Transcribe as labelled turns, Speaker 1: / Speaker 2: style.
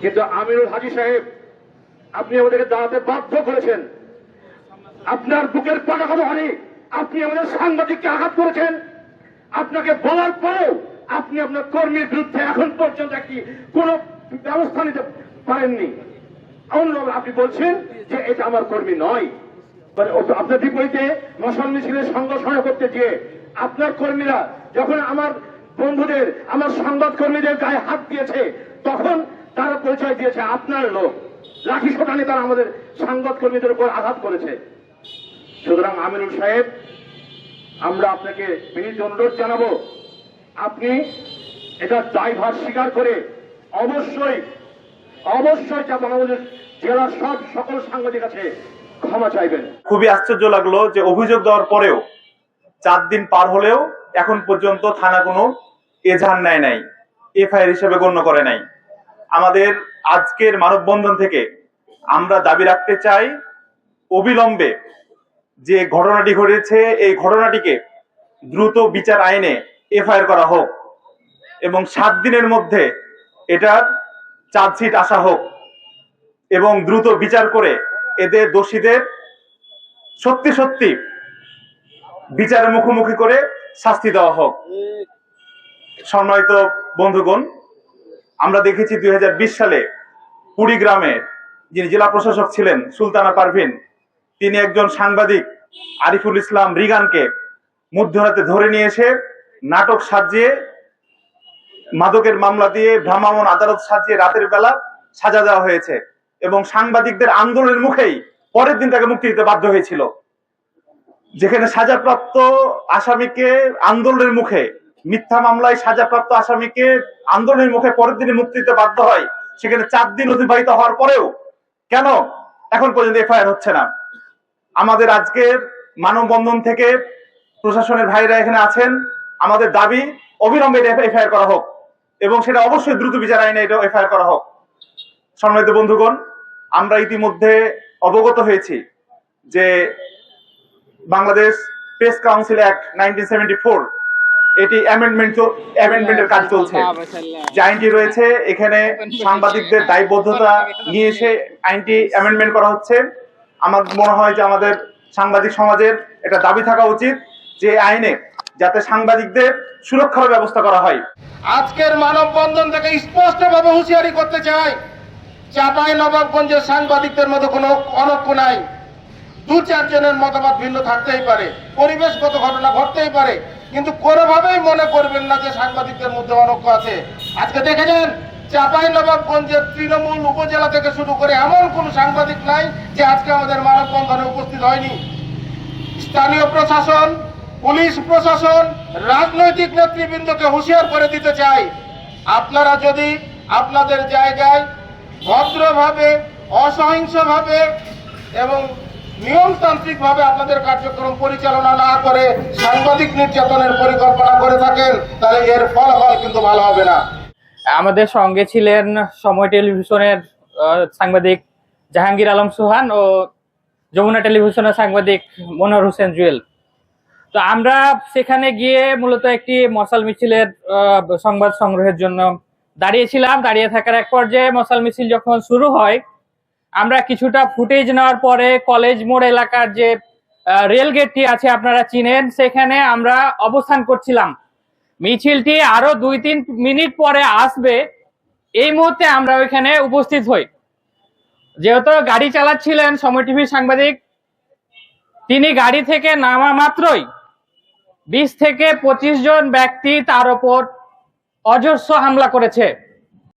Speaker 1: কিন্তু আমিরুল হাজি সাহেব, আপনি আমাদেরকে দাঁড়াতে বাধ্য করেছেন। আপনার বুকের পাটা কথা হয়নি আপনি আমাদের সাংবাদিককে আঘাত করেছেন। আপনাকে বলার পরেও আপনি আপনার কর্মীর বিরুদ্ধে এখন পর্যন্ত একটি কোনো ব্যবস্থা নিতে পারেননি। অন্যভাবে আপনি বলছেন যে এটা আমার কর্মী নয়। মানে আপনার বিপরীতে মশাল মিছিলের সংগঠন করতে গিয়ে আপনার কর্মীরা যখন আমার বন্ধুদের, আমার সংবাদ কর্মীদের গায়ে হাত দিয়েছে, তখন তারা পরিচয় দিয়েছে আপনার লোক। লাঠি শোটানি তারা আমাদের সংবাদ কর্মীদের উপর আঘাত করেছে। সুতরাং আমিরুল সাহেব, আমরা আপনাকে বিনীত অনুরোধ জানাব, আপনি এটা দায়ভার স্বীকার করে অবশ্যই অবশ্যই চাপাবাবুদের জেলার সব সকল সাংবাদিক আছে ক্ষমা চাইবেন।
Speaker 2: খুবই আশ্চর্য লাগল যে অভিযোগ দেওয়ার পরেও চার দিন পার হলেও এখন পর্যন্ত থানা কোনো এজাহার নেয় নাই, এফআইআর হিসেবে গণ্য করে নাই। আমাদের আজকের মানববন্ধন থেকে আমরা দাবি রাখতে চাই, অবিলম্বে যে ঘটনাটি ঘটেছে, এই ঘটনাটিকে দ্রুত বিচার আইনে এফআইআর করা হোক এবং সাত দিনের মধ্যে এটার চার্জশিট আসা হোক এবং দ্রুত বিচার করে এদের দোষীদের সত্যি সত্যি বিচারের মুখোমুখি করে শাস্তি দেওয়া হোক। সম্মানিত বন্ধুগণ আমরা দেখেছি দু হাজার বিশ সালে কুড়িগ্রামে যিনি জেলা প্রশাসক ছিলেন, সুলতানা পারভিন, তিনি একজন সাংবাদিক, আরিফুল ইসলাম রিগানকে মধ্যরাতে ধরে নিয়ে এসে নাটক সাজিয়ে, মাদকের মামলা দিয়ে ভ্রাম্যমাণ আদালত সাজিয়ে রাতের বেলা সাজা দেওয়া হয়েছে এবং সাংবাদিকদের আন্দোলনের মুখেই পরের দিন তাকে মুক্তি দিতে বাধ্য হয়েছিল। যেখানে সাজাপ্রাপ্ত আসামিকে আন্দোলনের মুখে মিথ্যা মামলায় সাজাপ্রাপ্ত আসামিকে আন্দোলনের মুখে পরের দিনে মুক্তি দিতে বাধ্য হয়, সেখানে চার দিন অতিবাহিত হওয়ার পরেও কেন? এখন পর্যন্ত এফআইআর হচ্ছে না। আমাদের আজকের মানববন্ধন থেকে প্রশাসনের ভাইরা এখানে আছেন, আমাদের দাবি অবিলম্বে এফআইআর করা হোক এবং সেটা অবশ্যই দ্রুত বিচার আইনে এটা এফআইআর করা হোক। সম্মানিত বন্ধুগণ, আমরা ইতিমধ্যে অবগত হয়েছি যে Bangladesh press council act nineteen seventy four এটি অ্যামেন্ডমেন্ট অ্যামেন্ডমেন্টের কাজ চলছে। যে আইনটি রয়েছে এখানে সাংবাদিকদের দায়বদ্ধতা নিয়ে এসে আইনটি অ্যামেন্ডমেন্ট করা হচ্ছে। আমার মনে হয় যে আমাদের সাংবাদিক সমাজের এটা দাবি থাকা উচিত যে আইনে যাতে সাংবাদিকদের সুরক্ষার ব্যবস্থা করা হয়।
Speaker 3: আজকের মানববন্ধন থেকে স্পষ্টভাবে হুঁশিয়ারি করতে চাই চাপাই নবাবগঞ্জের সাংবাদিকদের মতো কোনো অনক্য নাই। দু চারজনের মতামত ভিন্ন থাকতেই পারে পরিবেশগত ঘটনা ঘটতেই পারে। কিন্তু কোনোভাবেই মনে করবেন না যে সাংবাদিকদের মধ্যে অনক্য আছে। আজকে দেখেছেন চাপাই নবাবগঞ্জের তৃণমূল উপজেলা থেকে শুরু করে এমন কোনো সাংবাদিক নাই যে আজকে আমাদের মানববন্ধনে উপস্থিত হয়নি। স্থানীয় প্রশাসন, পুলিশ প্রশাসন, রাজনৈতিক নেতৃবৃন্দকে হুঁশিয়ার করে দিতে চাই আপনারা যদি আপনাদের জায়গায় ভদ্রভাবে, অসহিংসভাবে এবং নিয়মতান্ত্রিকভাবে আপনাদের কার্যক্রম পরিচালনা না করে সাংবাদিক নির্যাতনের পরিকল্পনা করে থাকেন, তাহলে এর ফলাফল কিন্তু ভালো হবে না।
Speaker 4: আমাদের সঙ্গে ছিলেন সময় টেলিভিশনের সাংবাদিক জাহাঙ্গীর আলম সুহান ও যমুনা টেলিভিশনের সাংবাদিক মনোহর হোসেন জুয়েল। তো আমরা সেখানে গিয়ে মূলত একটি মশাল মিছিলের সংবাদ সংগ্রহের জন্য দাঁড়িয়েছিলাম। দাঁড়িয়ে থাকার এক পর্যায়ে মশাল মিছিল যখন শুরু হয় আমরা কিছুটা ফুটেজ নেওয়ার পরে কলেজ মোড় এলাকার যে রেল গেটটি আছে আপনারা চিনেন, সেখানে আমরা অবস্থান করছিলাম। মিছিলটি আরও দুই তিন মিনিট পরে আসবে। এই মুহূর্তে আমরা ওইখানে উপস্থিত হই। যেহেতু গাড়ি চালাচ্ছিলেন সময় টিভির সাংবাদিক, তিনি গাড়ি থেকে নামা মাত্রই বিশ থেকে পঁচিশ জন ব্যক্তি তার ওপর অজস্র হামলা করেছে।